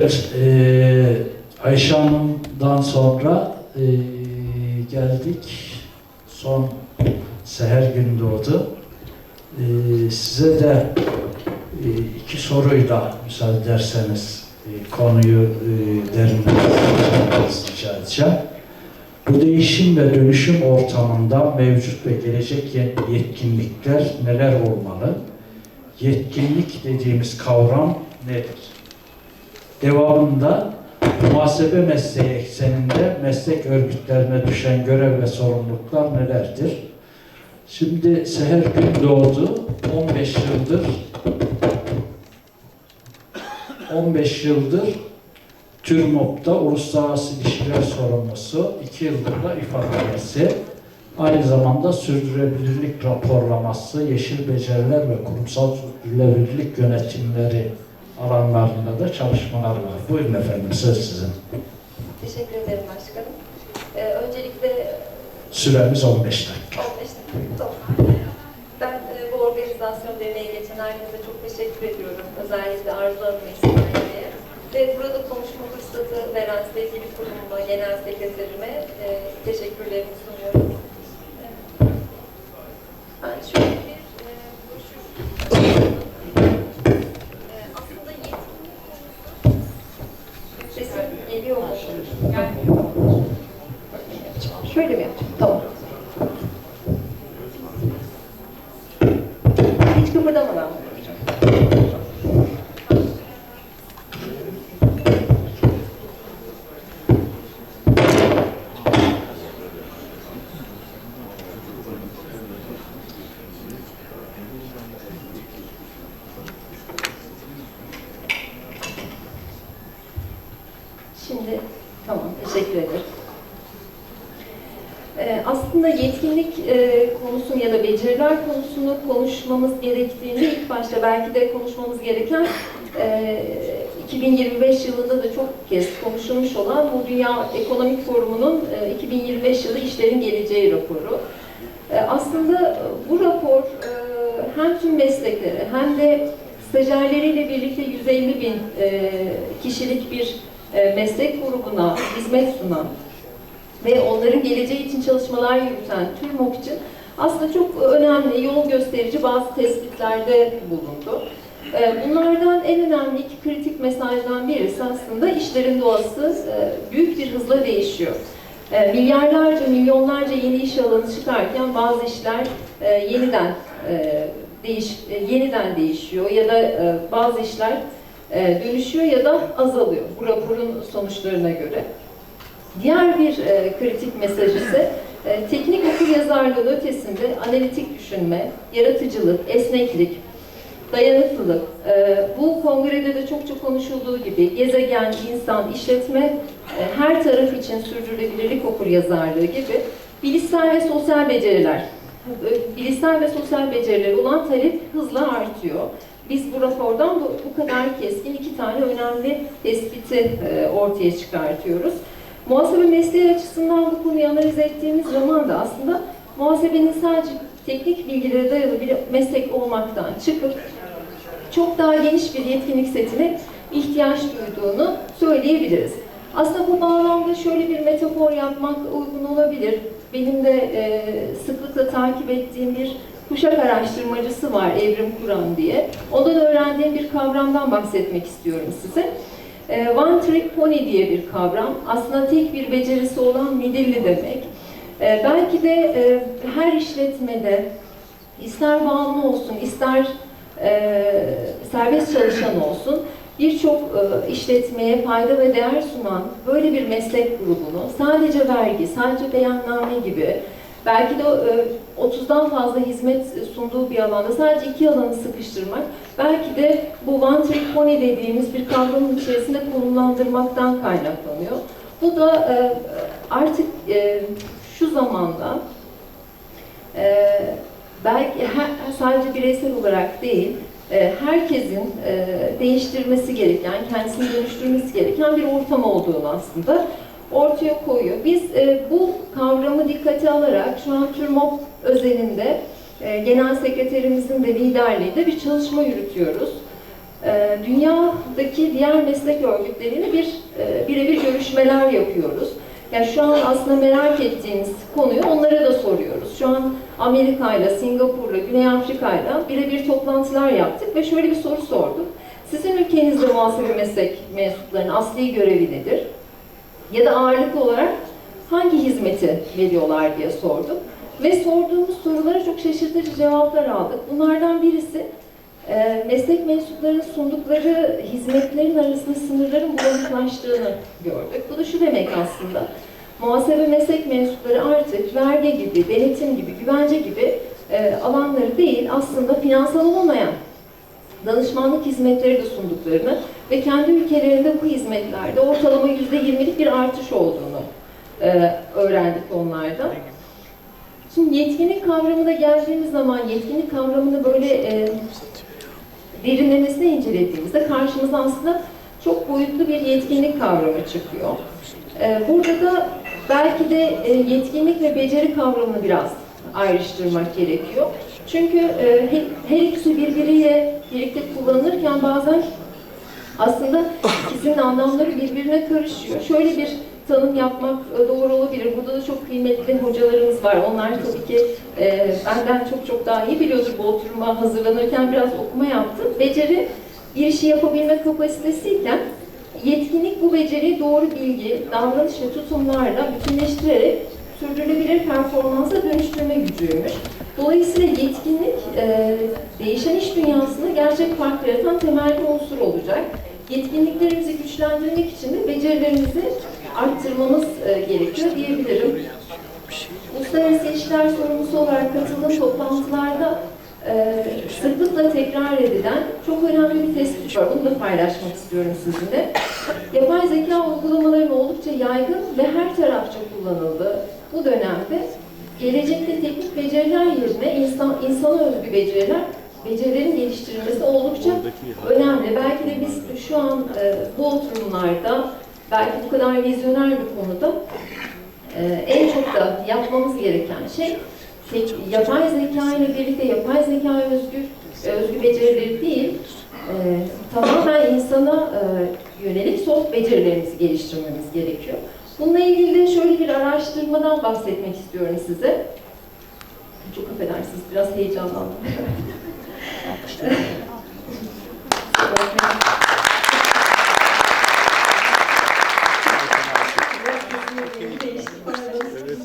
Eee Ayşe Hanım'dan sonra eee, geldik. Son seher gün doğdu. Eee, size de eee, iki soruyla müsaade ederseniz eee, konuyu eee derinlemesine rica edeceğim. Bu değişim ve dönüşüm ortamında mevcut ve gelecek ye- yetkinlikler neler olmalı? Yetkinlik dediğimiz kavram nedir? Devamında muhasebe mesleği ekseninde meslek örgütlerine düşen görev ve sorumluluklar nelerdir? Şimdi Seher Gün doğdu. 15 yıldır 15 yıldır TÜRMOP'ta Uluslararası İlişkiler Sorumlusu, 2 yıldır da ifade üyesi. Aynı zamanda sürdürülebilirlik raporlaması, yeşil beceriler ve kurumsal sürdürülebilirlik yönetimleri alanlarında da çalışmalar var. Buyurun efendim, söz sizin. Teşekkür ederim başkanım. Ee, öncelikle Süremiz 15 dakika. 15 dakika. Tamam. Ben e, bu organizasyon emeği geçen herkese çok teşekkür ediyorum. Özellikle Arzu Hanım İsmail'e ve burada konuşma fırsatı veren sevgili kurumuma, genel sekreterime e, teşekkürlerimi sunuyorum. Ben şöyle bir e, broşür e, aslında yetkinlik konusu sesim geliyor mu? Şöyle mi yapacağım? Tamam. Hiç kıpırdamadan mı yapacağım? Şimdi tamam teşekkür ederim. Ee, aslında yetkinlik e, konusunu ya da beceriler konusunu konuşmamız gerektiğini ilk başta belki de konuşmamız gereken e, 2025 yılında da çok kez konuşulmuş olan bu Dünya Ekonomik Forumu'nun e, 2025 yılı işlerin geleceği raporu. E, aslında bu rapor e, hem tüm mesleklere hem de stajyerleriyle birlikte 150 bin e, kişilik bir e, meslek grubuna hizmet sunan ve onların geleceği için çalışmalar yürüten TÜRMOP için aslında çok önemli, yol gösterici bazı tespitlerde bulundu. Ee, Bunlardan en önemli iki kritik mesajdan birisi aslında işlerin doğası e, büyük bir hızla değişiyor. E, Milyarlarca, milyonlarca yeni iş alanı çıkarken bazı işler e, yeniden e, değiş, yeniden değişiyor ya da bazı işler dönüşüyor ya da azalıyor bu raporun sonuçlarına göre. Diğer bir e, kritik mesaj ise e, teknik okur yazarlığın ötesinde analitik düşünme, yaratıcılık, esneklik, dayanıklılık, e, bu kongrede de çokça konuşulduğu gibi gezegen, insan, işletme, e, her taraf için sürdürülebilirlik okur yazarlığı gibi bilişsel ve sosyal beceriler, e, bilişsel ve sosyal beceriler olan talep hızla artıyor. Biz bu rapordan bu, bu kadar keskin iki tane önemli tespiti e, ortaya çıkartıyoruz. Muhasebe mesleği açısından bu konuyu analiz ettiğimiz zaman da aslında muhasebenin sadece teknik bilgilere dayalı bir meslek olmaktan çıkıp çok daha geniş bir yetkinlik setine ihtiyaç duyduğunu söyleyebiliriz. Aslında bu bağlamda şöyle bir metafor yapmak uygun olabilir. Benim de e, sıklıkla takip ettiğim bir kuşak araştırmacısı var Evrim Kur'an diye. Ondan öğrendiğim bir kavramdan bahsetmek istiyorum size. E, One Trick Pony diye bir kavram. Aslında tek bir becerisi olan midilli demek. E, belki de e, her işletmede ister bağımlı olsun, ister e, serbest çalışan olsun birçok e, işletmeye fayda ve değer sunan böyle bir meslek grubunu sadece vergi, sadece beyanname gibi belki de e, 30'dan fazla hizmet sunduğu bir alanda sadece iki alanı sıkıştırmak belki de bu one trick pony dediğimiz bir kavramın içerisinde konumlandırmaktan kaynaklanıyor. Bu da e, artık e, şu zamanda e, belki sadece bireysel olarak değil, e, herkesin e, değiştirmesi gereken, kendisini dönüştürmesi gereken bir ortam olduğunu aslında ortaya koyuyor. Biz e, bu kavramı dikkate alarak şu an TÜRMOP özelinde e, genel sekreterimizin de liderliğinde bir çalışma yürütüyoruz. e, dünyadaki diğer meslek örgütleriyle bir e, birebir görüşmeler yapıyoruz. Yani şu an aslında merak ettiğimiz konuyu onlara da soruyoruz. Şu an Amerika'yla, Singapur'la, Güney Afrika'yla birebir toplantılar yaptık ve şöyle bir soru sorduk. Sizin ülkenizde muhasebe meslek mensuplarının asli görevi nedir? Ya da ağırlıklı olarak hangi hizmeti veriyorlar diye sorduk. Ve sorduğumuz sorulara çok şaşırtıcı cevaplar aldık. Bunlardan birisi e, meslek mensuplarının sundukları hizmetlerin arasında sınırların bulanıklaştığını gördük. Bu da şu demek aslında. Muhasebe meslek mensupları artık vergi gibi, denetim gibi, güvence gibi e, alanları değil aslında finansal olmayan danışmanlık hizmetleri de sunduklarını ve kendi ülkelerinde bu hizmetlerde ortalama %20'lik bir artış olduğunu e, öğrendik onlardan. Şimdi yetkinlik kavramına geldiğimiz zaman yetkinlik kavramını böyle e, derinlemesine incelediğimizde karşımıza aslında çok boyutlu bir yetkinlik kavramı çıkıyor. E, burada da belki de e, yetkinlik ve beceri kavramını biraz ayrıştırmak gerekiyor. Çünkü e, he- her ikisi birbiriyle birlikte kullanılırken bazen aslında ikisinin anlamları birbirine karışıyor. Şöyle bir tanım yapmak e, doğru olabilir. Burada da çok kıymetli hocalarımız var. Onlar tabii ki e, benden çok çok daha iyi biliyordur bu oturuma hazırlanırken biraz okuma yaptım. Beceri bir işi yapabilme kapasitesiyken yetkinlik bu beceriyi doğru bilgi, davranış ve tutumlarla bütünleştirerek sürdürülebilir performansa dönüştürme gücüymüş. Dolayısıyla yetkinlik e, değişen iş dünyasında gerçek fark yaratan temel bir unsur olacak. Yetkinliklerimizi güçlendirmek için de becerilerimizi arttırmamız e, gerekiyor diyebilirim. Uluslararası ilişkiler sorumlusu olarak katıldığım toplantılarda e, sıklıkla tekrar edilen çok önemli bir tespit var. Bunu da paylaşmak istiyorum sizinle. Yapay zeka uygulamalarının oldukça yaygın ve her tarafça kullanıldığı bu dönemde gelecekte teknik beceriler yerine insan, insana özgü beceriler, becerilerin geliştirilmesi oldukça önemli. Belki de biz şu an e, bu oturumlarda belki bu kadar vizyoner bir konuda e, en çok da yapmamız gereken şey tek, yapay zeka ile birlikte yapay zeka özgü özgü becerileri değil, e, tamamen insana e, yönelik soft becerilerimizi geliştirmemiz gerekiyor. Bununla ilgili de şöyle bir araştırmadan bahsetmek istiyorum size. Çok affedersiniz, biraz heyecanlandım.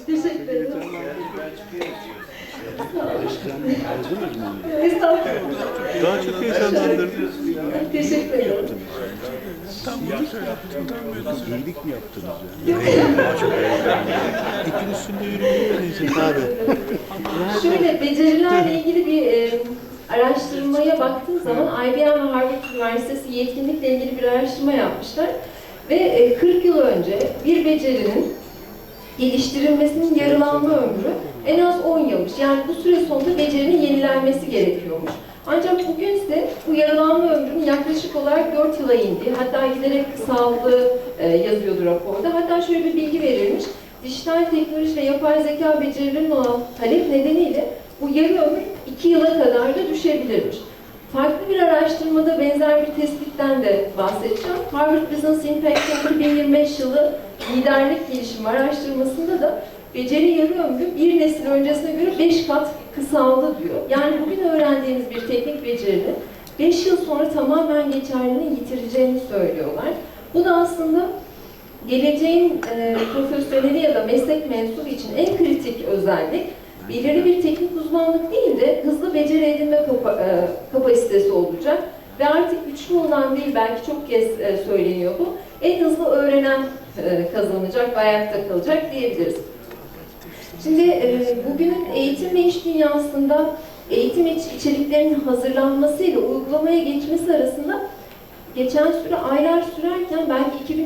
Teşekkür ederim. Estağfurullah. Daha çok heyecanlandırdınız. Teşekkür ederim. İyilik mi yaptınız yani? Daha çok heyecanlandırdınız. İpin üstünde öğrenecek abi. Şöyle becerilerle ilgili bir e, araştırmaya baktığım zaman IBM ve Harvard Üniversitesi yetkinlikle ilgili bir araştırma yapmışlar. Ve e, 40 yıl önce bir becerinin geliştirilmesinin yarılanma ömrü en az 10 yılmış. Yani bu süre sonunda becerinin yenilenmesi gerekiyormuş. Ancak bugünse bu yaralanma ömrünün yaklaşık olarak 4 yıla indiği, hatta giderek kısaldığı e, yazıyordu raporda. Hatta şöyle bir bilgi verilmiş. Dijital teknoloji ve yapay zeka becerilerinin olan talep nedeniyle bu yarı ömür 2 yıla kadar da düşebilirmiş. Farklı bir araştırmada benzer bir tespitten de bahsedeceğim. Harvard Business Impact'ın 2025 yılı liderlik gelişimi araştırmasında da beceri yarı ömrü bir nesil öncesine göre 5 kat kısaldı diyor. Yani bugün öğrendiğimiz bir teknik becerinin 5 yıl sonra tamamen geçerliliğini yitireceğini söylüyorlar. Bu da aslında geleceğin e, profesyoneli ya da meslek mensubu için en kritik özellik belirli bir teknik uzmanlık değil de hızlı beceri edinme kapa- e, kapasitesi olacak. Ve artık güçlü olan değil, belki çok kez e, söyleniyor bu, en hızlı öğrenen e, kazanacak ve ayakta kalacak diyebiliriz. Şimdi e, bugünün eğitim ve iş dünyasında eğitim iç- içeriklerinin hazırlanmasıyla uygulamaya geçmesi arasında geçen süre aylar sürerken belki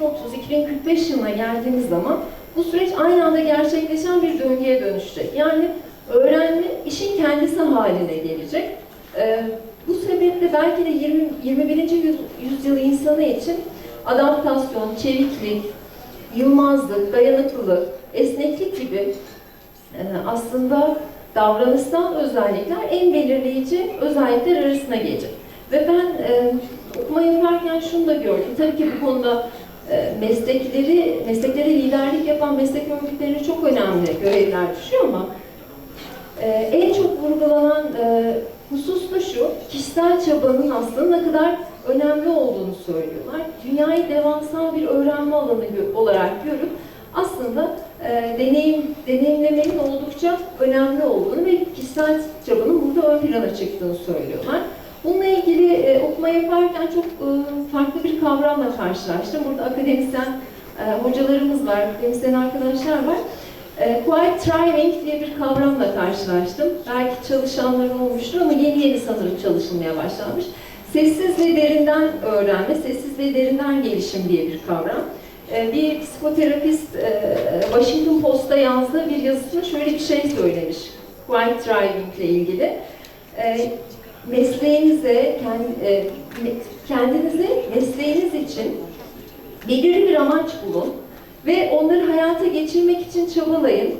2030-2045 yılına geldiğimiz zaman bu süreç aynı anda gerçekleşen bir döngüye dönüşecek. Yani öğrenme işin kendisi haline gelecek. Ee, bu sebeple belki de 20, 21. yüz- yüzyıl insanı için adaptasyon, çeviklik, yılmazlık, dayanıklılık, esneklik gibi aslında davranışsal özellikler en belirleyici özellikler arasına gelecek. Ve ben e, okuma yaparken şunu da gördüm. Tabii ki bu konuda e, meslekleri, mesleklere liderlik yapan meslek örgütlerine çok önemli görevler düşüyor ama e, en çok vurgulanan e, husus da şu, kişisel çabanın aslında ne kadar önemli olduğunu söylüyorlar. Dünyayı devasa bir öğrenme alanı olarak görüp aslında e, deneyim, deneyimlemenin oldukça önemli olduğunu ve kişisel çabanın burada ön plana çıktığını söylüyorlar. Bununla ilgili e, okuma yaparken çok e, farklı bir kavramla karşılaştım. Burada akademisyen e, hocalarımız var, akademisyen arkadaşlar var. E, quiet thriving diye bir kavramla karşılaştım. Belki çalışanların olmuştur ama yeni yeni sanırım çalışılmaya başlanmış. Sessiz ve derinden öğrenme, sessiz ve derinden gelişim diye bir kavram. E, bir psikoterapist e, Washington Post'ta yazdığı bir yazısında şöyle bir şey söylemiş. Quiet thriving ile ilgili. E, mesleğinize, e, kendinize, mesleğiniz için belirli bir amaç bulun ve onları hayata geçirmek için çabalayın.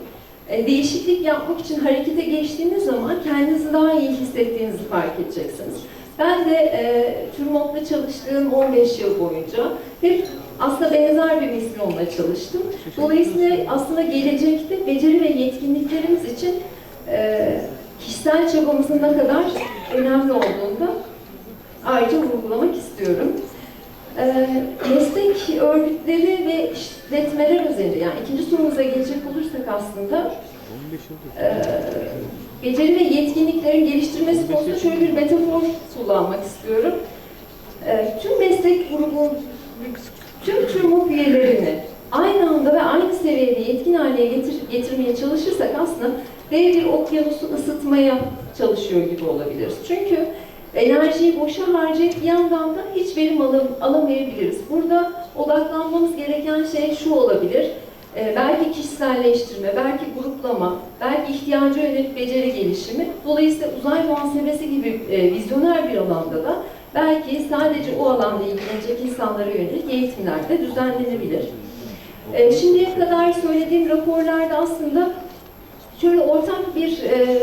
E, Değişiklik yapmak için harekete geçtiğiniz zaman kendinizi daha iyi hissettiğinizi fark edeceksiniz. Ben de e, TÜRMOP'la çalıştığım 15 yıl boyunca hep aslında benzer bir misyonla çalıştım. Dolayısıyla aslında gelecekte beceri ve yetkinliklerimiz için e, kişisel çabamızın ne kadar önemli olduğunu ayrıca vurgulamak istiyorum. Ee, meslek örgütleri ve işletmeler üzerinde, yani ikinci sorumuza gelecek olursak aslında 15 yıldır. e, beceri ve yetkinliklerin geliştirmesi konusunda şöyle bir metafor kullanmak istiyorum. E, tüm meslek grubu, üyelerini aynı anda ve aynı seviyede yetkin hale getir, getirmeye çalışırsak aslında dev bir okyanusu ısıtmaya çalışıyor gibi olabiliriz. Çünkü enerjiyi boşa harcayıp bir yandan da hiç verim alım, alamayabiliriz. Burada odaklanmamız gereken şey şu olabilir. Ee, belki kişiselleştirme, belki gruplama, belki ihtiyaca yönelik beceri gelişimi. Dolayısıyla uzay muhasebesi gibi e, vizyoner bir alanda da belki sadece o alanda ilgilenecek insanlara yönelik eğitimler de düzenlenebilir. E, şimdiye kadar söylediğim raporlarda aslında şöyle ortak bir e,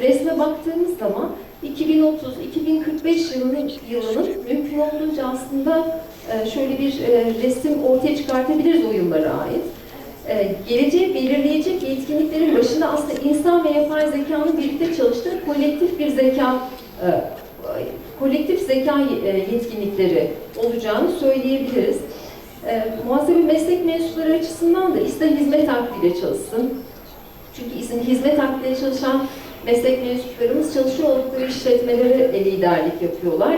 resme baktığımız zaman 2030-2045 yılının, yılının mümkün olduğunca aslında e, şöyle bir e, resim ortaya çıkartabiliriz o yıllara ait. E, geleceği belirleyecek yetkinliklerin başında aslında insan ve yapay zekanın birlikte çalıştığı kolektif bir zeka e, kolektif zeka e, yetkinlikleri olacağını söyleyebiliriz. E, muhasebe meslek mensupları açısından da ister hizmet hakkıyla çalışsın, çünkü isim hizmet hakkıyla çalışan meslek mensuplarımız çalışıyor oldukları işletmelere liderlik yapıyorlar.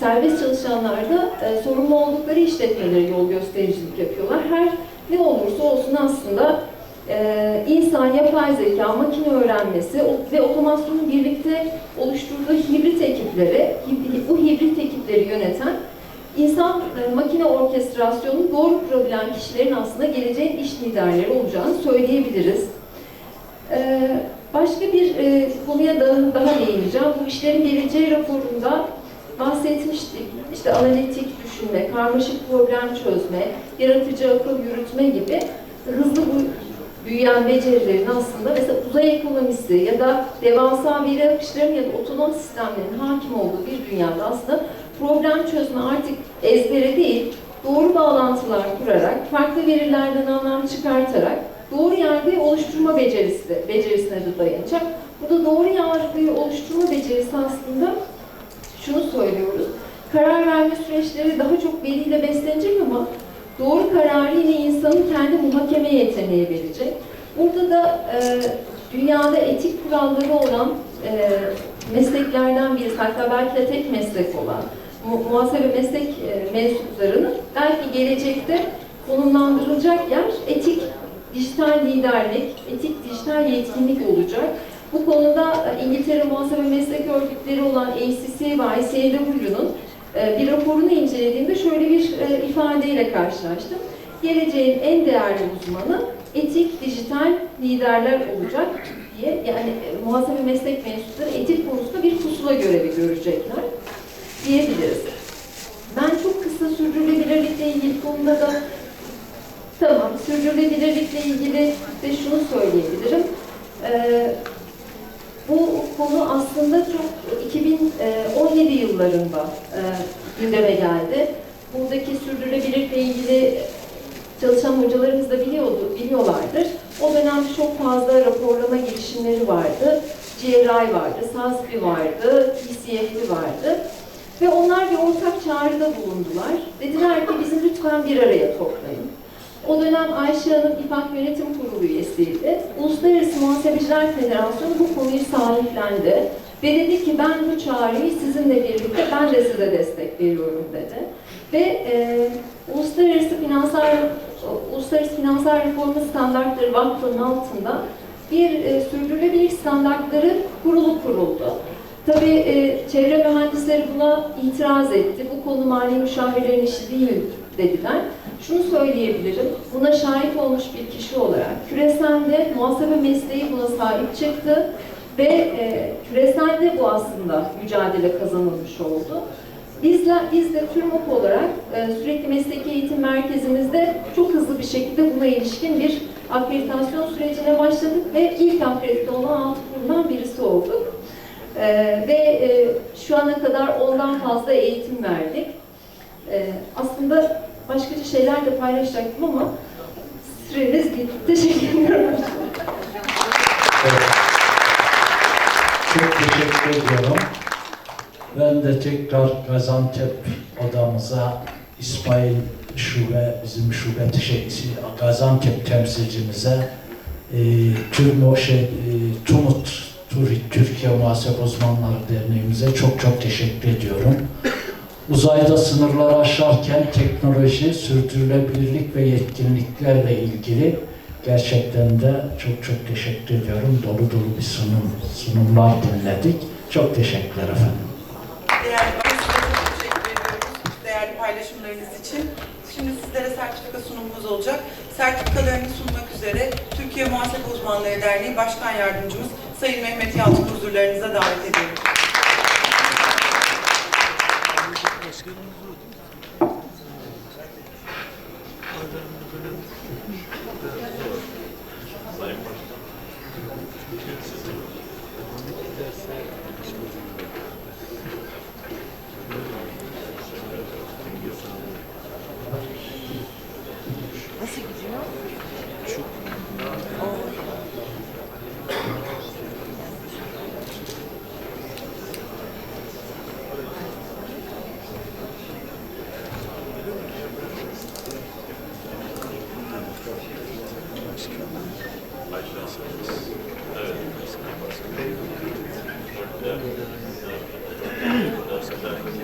Serbest çalışanlar da e, sorumlu oldukları işletmelere yol göstericilik yapıyorlar. Her ne olursa olsun aslında e, insan, yapay zeka, makine öğrenmesi ve otomasyonun birlikte oluşturduğu hibrit ekipleri, hib- bu hibrit ekipleri yöneten insan e, makine orkestrasyonunu doğru kurabilen kişilerin aslında geleceğin iş liderleri olacağını söyleyebiliriz. Ee, Başka bir e, konuya da, daha değineceğim. Bu işlerin geleceği raporunda bahsetmiştik. İşte analitik düşünme, karmaşık problem çözme, yaratıcı akıl yürütme gibi hızlı büyüyen becerilerin aslında mesela uzay ekonomisi ya da devasa veri akışlarının ya da otonom sistemlerin hakim olduğu bir dünyada aslında problem çözme artık ezbere değil, doğru bağlantılar kurarak, farklı verilerden anlam çıkartarak doğru yargıyı oluşturma becerisi becerisine de dayanacak. Burada doğru yargıyı oluşturma becerisi aslında şunu söylüyoruz. Karar verme süreçleri daha çok veriyle beslenecek ama doğru kararı yine insanın kendi muhakeme yeteneği verecek. Burada da e, dünyada etik kuralları olan e, mesleklerden birisi, hatta belki de tek meslek olan mu- muhasebe meslek e, mensuplarının belki gelecekte konumlandırılacak yer etik dijital liderlik, etik dijital yetkinlik olacak. Bu konuda e, İngiltere Muhasebe Meslek Örgütleri olan ACC ve ICAW'nun bir raporunu incelediğimde şöyle bir e, ifadeyle karşılaştım. Geleceğin en değerli uzmanı etik dijital liderler olacak diye yani e, muhasebe meslek mensupları etik konusunda bir pusula görevi görecekler diyebiliriz. Ben çok kısa sürdürülebilirlikle ilgili konuda da Tamam, sürdürülebilirlikle ilgili de şunu söyleyebilirim. Ee, Bu konu aslında çok 2017 yıllarında e, gündeme geldi. Buradaki sürdürülebilirlikle ilgili çalışan hocalarımız da biliyordu, biliyorlardır. O dönemde çok fazla raporlama girişimleri vardı. GRI vardı, SASB vardı, TCFD vardı. Ve onlar bir ortak çağrıda bulundular. Dediler ki bizi lütfen bir araya toplayın. O dönem Ayşe Hanım İPAK Yönetim Kurulu üyesiydi. Uluslararası Muhasebeciler Federasyonu bu konuyu sahiplendi. Ve dedi ki ben bu çağrıyı sizinle birlikte ben de size destek veriyorum dedi. Ve e, Uluslararası Finansal Uluslararası Finansal Reformu Standartları Vakfı'nın altında bir e, sürdürülebilir standartları kurulu kuruldu. Tabii e, çevre mühendisleri buna itiraz etti. Bu konu mali müşavirlerin işi değil dediler. Şunu söyleyebilirim, buna şahit olmuş bir kişi olarak küreselde muhasebe mesleği buna sahip çıktı ve e, küreselde bu aslında mücadele kazanılmış oldu. Bizler, biz de TÜRMOP olarak e, sürekli mesleki eğitim merkezimizde çok hızlı bir şekilde buna ilişkin bir akreditasyon sürecine başladık ve ilk akredite olan altı kurumdan birisi olduk. E, ve e, şu ana kadar ondan fazla eğitim verdik. E, aslında başkaca şeyler de paylaşacaktım ama süremiz bitti. Teşekkür ederim. Evet. Teşekkür ediyorum. Ben de tekrar Gaziantep odamıza İsmail Şube, bizim şube teşekküsü, Gaziantep temsilcimize e, Türmo şey, e, Tumut Türkiye Muhasebe Uzmanları Derneğimize çok çok teşekkür ediyorum. Uzayda sınırları aşarken teknoloji, sürdürülebilirlik ve yetkinliklerle ilgili gerçekten de çok çok teşekkür ediyorum. Dolu dolu bir sunum, sunumlar dinledik. Çok teşekkürler efendim. Değerli çok teşekkür ediyoruz. Değerli paylaşımlarınız için. Şimdi sizlere sertifika sunumumuz olacak. Sertifikalarını sunmak üzere Türkiye Muhasebe Uzmanları Derneği Başkan Yardımcımız Sayın Mehmet Yalçın huzurlarınıza davet ediyorum o değil mi?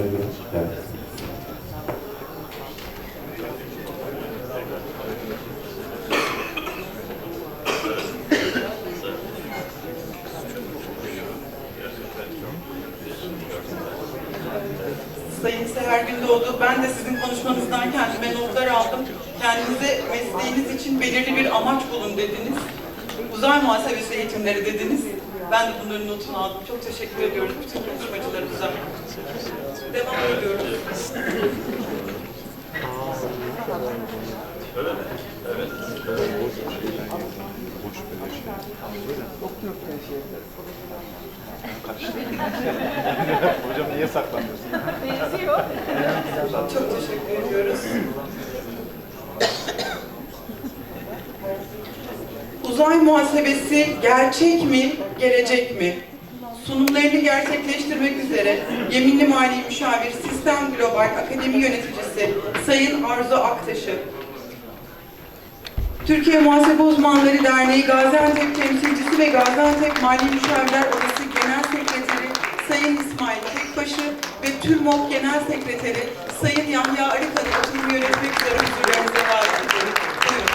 Hayırlı. Evet. Sayın Seher Gündoğdu, ben de sizin konuşmanızdan kendime notlar aldım. Kendinize mesleğiniz için belirli bir amaç bulun dediniz. Uzay muhasebesi eğitimleri dediniz. Ben de bunların notunu aldım. Çok teşekkür ediyoruz bütün konuşmacılarımıza. Devam ediyoruz. Hocam niye saklanıyorsun? Çok teşekkür ediyoruz. Uzay muhasebesi gerçek mi, gelecek mi? Sunumlarını gerçekleştirmek üzere Yeminli Mali Müşavir Sistem Global Akademi Yöneticisi Sayın Arzu Aktaş'ı, Türkiye Muhasebe Uzmanları Derneği Gaziantep Temsilcisi ve Gaziantep Mali Müşavirler Odası Genel Sekreteri Sayın İsmail Tekbaşı ve TÜRMOK Genel Sekreteri Sayın Yahya Arıkan'ı oturumu yönetmek üzere ediyorum.